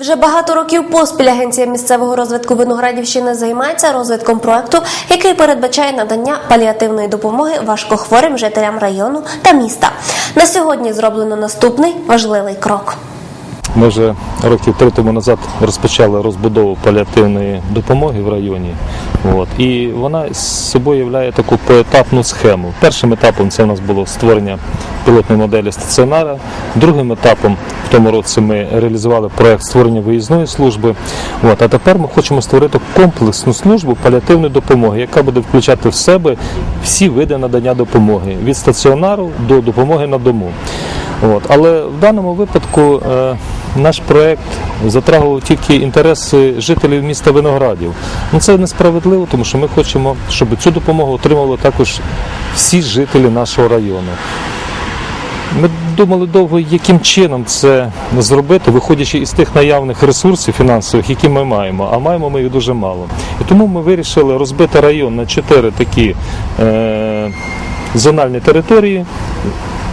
Вже багато років поспіль агенція місцевого розвитку Виноградівщини займається розвитком проекту, який передбачає надання паліативної допомоги важкохворим жителям району та міста. На сьогодні зроблено наступний важливий крок. Ми вже років три тому назад розпочали розбудову паліативної допомоги в районі. От. І вона з собою являє таку поетапну схему. Першим етапом це у нас було створення пілотної моделі стаціонара. Другим етапом тому році ми реалізували проект створення виїзної служби. От. А тепер ми хочемо створити комплексну службу паліативної допомоги, яка буде включати в себе всі види надання допомоги від стаціонару до допомоги на дому. От. Але в даному випадку е, наш проект затрагував тільки інтереси жителів міста Виноградів. Ну це несправедливо, тому що ми хочемо, щоб цю допомогу отримали також всі жителі нашого району. Ми думали довго, яким чином це зробити, виходячи із тих наявних ресурсів фінансових, які ми маємо, а маємо ми їх дуже мало. І тому ми вирішили розбити район на чотири такі е, зональні території,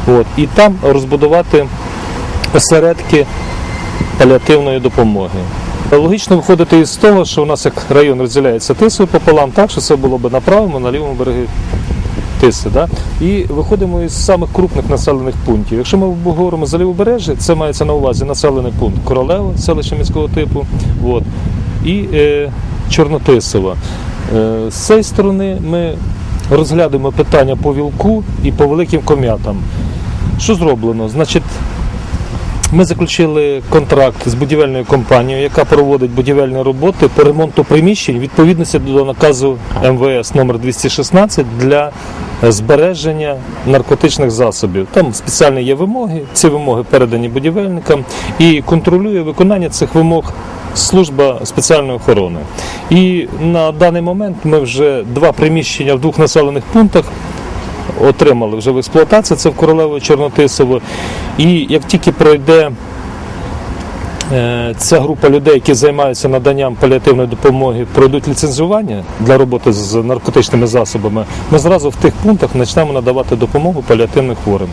от, і там розбудувати осередки паліативної допомоги. Логічно виходити із того, що у нас як район розділяється тисою пополам, так що це було б на правому, на лівому берегі Тиси. Да? І виходимо із самих крупних населених пунктів. Якщо ми говоримо за лівобережжя, це мається на увазі населений пункт Королева, селище міського типу, от, і е, Чорнотисова. Е, з цієї сторони ми розглядаємо питання по вілку і по великим ком'ятам. Що зроблено? Значить, ми заключили контракт з будівельною компанією, яка проводить будівельні роботи по ремонту приміщень відповідності до наказу МВС номер 216 для збереження наркотичних засобів. Там спеціальні є вимоги, ці вимоги передані будівельникам і контролює виконання цих вимог служба спеціальної охорони. І на даний момент ми вже два приміщення в двох населених пунктах отримали вже в експлуатацію, це в Королево Чорнотисово. І як тільки пройде е, ця група людей, які займаються наданням паліативної допомоги, пройдуть ліцензування для роботи з наркотичними засобами, ми зразу в тих пунктах почнемо надавати допомогу паліативним хворим.